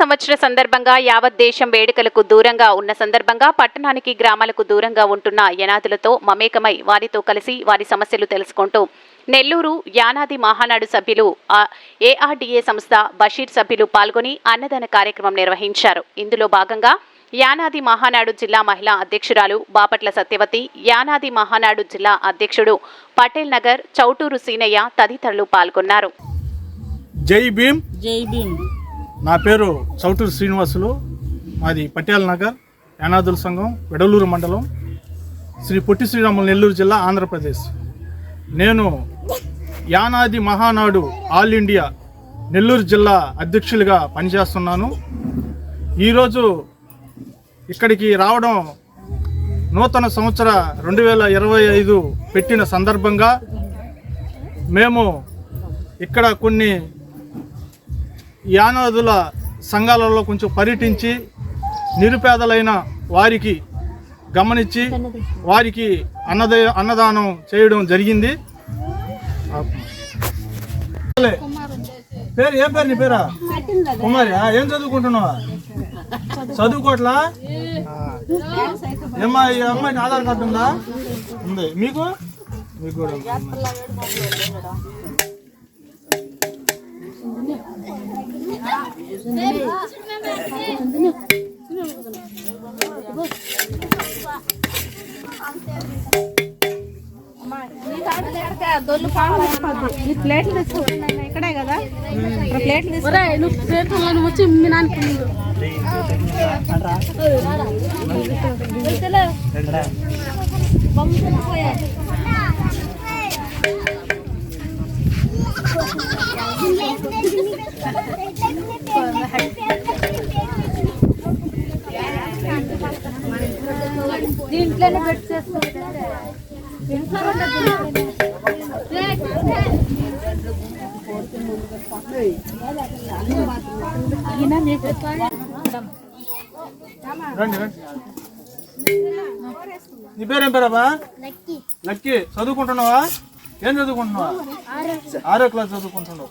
సంవత్సర సందర్భంగా యావత్ దేశం వేడుకలకు దూరంగా ఉన్న సందర్భంగా పట్టణానికి గ్రామాలకు దూరంగా ఉంటున్న యనాదులతో మమేకమై వారితో కలిసి వారి సమస్యలు తెలుసుకుంటూ నెల్లూరు యానాది మహానాడు సభ్యులు ఏఆర్డీఏ సంస్థ బషీర్ సభ్యులు పాల్గొని అన్నదాన కార్యక్రమం నిర్వహించారు. ఇందులో భాగంగా యానాది మహానాడు జిల్లా మహిళా అధ్యక్షురాలు బాపట్ల సత్యవతి యానాది మహానాడు జిల్లా అధ్యక్షుడు పటేల్ నగర్ చౌటూరు సీనయ్య తదితరులు పాల్గొన్నారు. జై భీమ్. జై భీమ్. నా పేరు చౌటూరు శ్రీనివాసులు. మాది పట్యాల నగర్ యానాదుల సంఘం వెడలూరు మండలం శ్రీ పొట్టి శ్రీరాములు నెల్లూరు జిల్లా ఆంధ్రప్రదేశ్. నేను యానాది మహానాడు ఆల్ ఇండియా నెల్లూరు జిల్లా అధ్యక్షులుగా పనిచేస్తున్నాను. ఈరోజు ఇక్కడికి రావడం నూతన సంవత్సర రెండు వేల ఇరవై ఐదు పెట్టిన సందర్భంగా మేము ఇక్కడ కొన్ని యానాదుల సంఘాలలో కొంచెం పర్యటించి నిరుపేదలైన వారికి గమనించి వారికి అన్నద అన్నదానం చేయడం జరిగింది. పేరు ఏం పేరు నీ పేరా? కుమారి ఏం చదువుకుంటున్నావా? చదువుకోట్లా ఏమ్మా ఈ అమ్మాయికి ఆధార్ కార్డు ఉందా? ఉంది. మీకు? మీకు కూడా ప్లేట్లు తెచ్చుకుంటున్నాను ఇక్కడే కదా ఇక్కడ ప్లేట్లు తీసుకురా నువ్వు ప్లేట్లు వచ్చి మీ నాన్నకి ముందు దీంట్లోనే పెట్టి చేసుకుంటే నీ పేరేం పేరబ్బా? లక్కీ. చదువుకుంటున్నావా? ఏం చదువుకుంటున్నావా? ఆరో క్లాస్ చదువుకుంటున్నావు.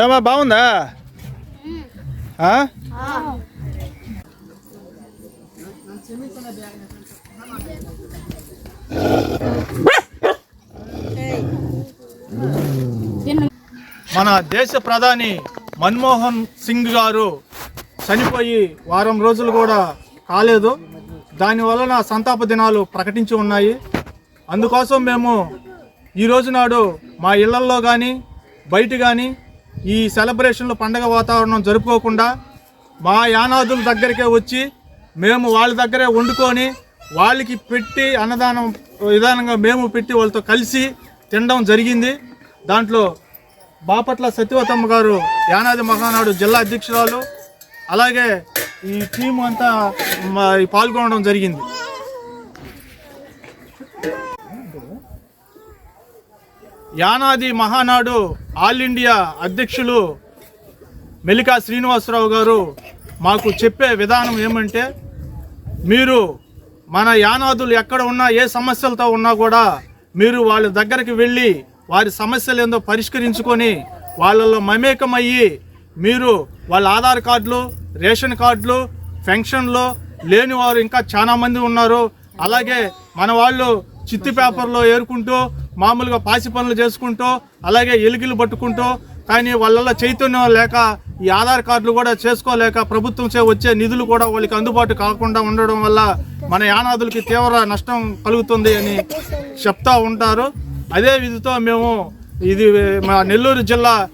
ఏమా బాగుందా? మన దేశ ప్రధాని మన్మోహన్ సింగ్ గారు చనిపోయి వారం రోజులు కూడా కాలేదు. దాని వలన సంతాప దినాలు ప్రకటించి ఉన్నాయి. అందుకోసం మేము ఈ రోజు నాడు మా ఇళ్ళల్లో కానీ బయట కానీ ఈ సెలబ్రేషన్లు పండగ వాతావరణం జరుపుకోకుండా మా యానాదుల దగ్గరికే వచ్చి మేము వాళ్ళ దగ్గరే వండుకొని వాళ్ళకి పెట్టి అన్నదానం విధానంగా మేము పెట్టి వాళ్ళతో కలిసి తినడం జరిగింది. దాంట్లో బాపట్ల సత్యవతమ్మ గారు యానాది మహానాడు జిల్లా అధ్యక్షురాలు అలాగే ఈ టీం అంతా పాల్గొనడం జరిగింది. యానాది మహానాడు ఆల్ ఇండియా అధ్యక్షులు మెలికా శ్రీనివాసరావు గారు మాకు చెప్పే విధానం ఏమంటే మీరు మన యానాదులు ఎక్కడ ఉన్నా ఏ సమస్యలతో ఉన్నా కూడా మీరు వాళ్ళ దగ్గరికి వెళ్ళి వారి సమస్యలు ఏందో పరిష్కరించుకొని వాళ్ళలో మమేకమయ్యి మీరు వాళ్ళ ఆధార్ కార్డులు రేషన్ కార్డులు పెన్షన్లు లేని వారు ఇంకా చాలామంది ఉన్నారు. అలాగే మన వాళ్ళు చిత్తి పేపర్లో ఏరుకుంటూ మామూలుగా పాసి పనులు చేసుకుంటూ అలాగే ఎలుగులు పట్టుకుంటూ కానీ వాళ్ళల్లో చైతన్యం లేక ఈ ఆధార్ కార్డులు కూడా చేసుకోలేక ప్రభుత్వం చే వచ్చే నిధులు కూడా వాళ్ళకి అందుబాటు కాకుండా ఉండడం వల్ల మన యానాదులకి తీవ్ర నష్టం కలుగుతుంది అని చెప్తా ఉంటారు. అదే విధితో మేము ఇది మా నెల్లూరు జిల్లా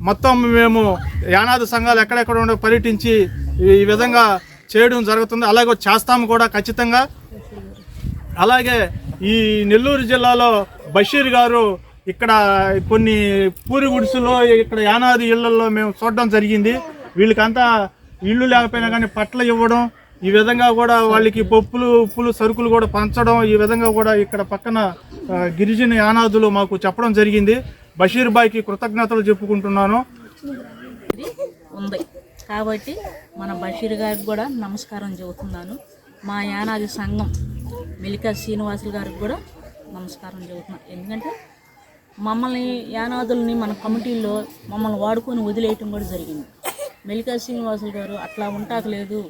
మొత్తం మేము యానాది సంఘాలు ఎక్కడెక్కడ ఉండో పర్యటించి ఈ- ఈ విధంగా చేయడం జరుగుతుంది. అలాగే చేస్తాము కూడా ఖచ్చితంగా. అలాగే ఈ నెల్లూరు జిల్లాలో బషీర్ గారు ఇక్కడ కొన్ని పూరి గుడిసెలో ఇక్కడ యానాది ఇళ్ళలో మేము చూడడం జరిగింది. వీళ్ళకంతా ఇల్లు లేకపోయినా కానీ పట్ల ఇవ్వడం ఈ విధంగా కూడా వాళ్ళకి పప్పులు ఉప్పులు సరుకులు కూడా పంచడం ఈ విధంగా కూడా ఇక్కడ పక్కన గిరిజన యానాదులు మాకు చెప్పడం జరిగింది. బషీర్ బాయ్కి కృతజ్ఞతలు చెప్పుకుంటున్నాను. ఉంది. కాబట్టి మన బషీర్ గారికి కూడా నమస్కారం చెబుతున్నాను. మా యానాది సంఘం మెలికా శ్రీనివాసులు గారికి కూడా నమస్కారం చెబుతున్నాను ఎందుకంటే మమ్మల్ని యానాదుల్ని మన కమిటీల్లో మమ్మల్ని వాడుకొని వదిలేయటం కూడా జరిగింది. మెలికా శ్రీనివాసులు గారు అట్లా ఉంటాకలేదు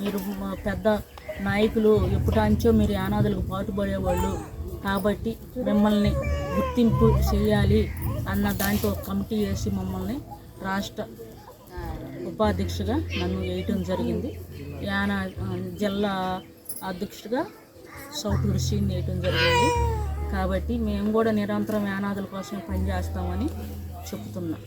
మీరు మా పెద్ద నాయకులు ఎప్పుటాంచో మీరు యానాదులకు పాటుపడేవాళ్ళు. కాబట్టి మిమ్మల్ని గుర్తింపు చేయాలి అన్న దాంట్లో కమిటీ వేసి మమ్మల్ని రాష్ట్ర ఉపాధ్యక్షుగా నన్ను వేయటం జరిగింది. యానా జిల్లా అధ్యక్షుడిగా సౌటూరు సీన్ వేయటం జరిగింది. కాబట్టి మేము కూడా నిరంతరం యానాదుల కోసం పనిచేస్తామని చెప్తున్నాం.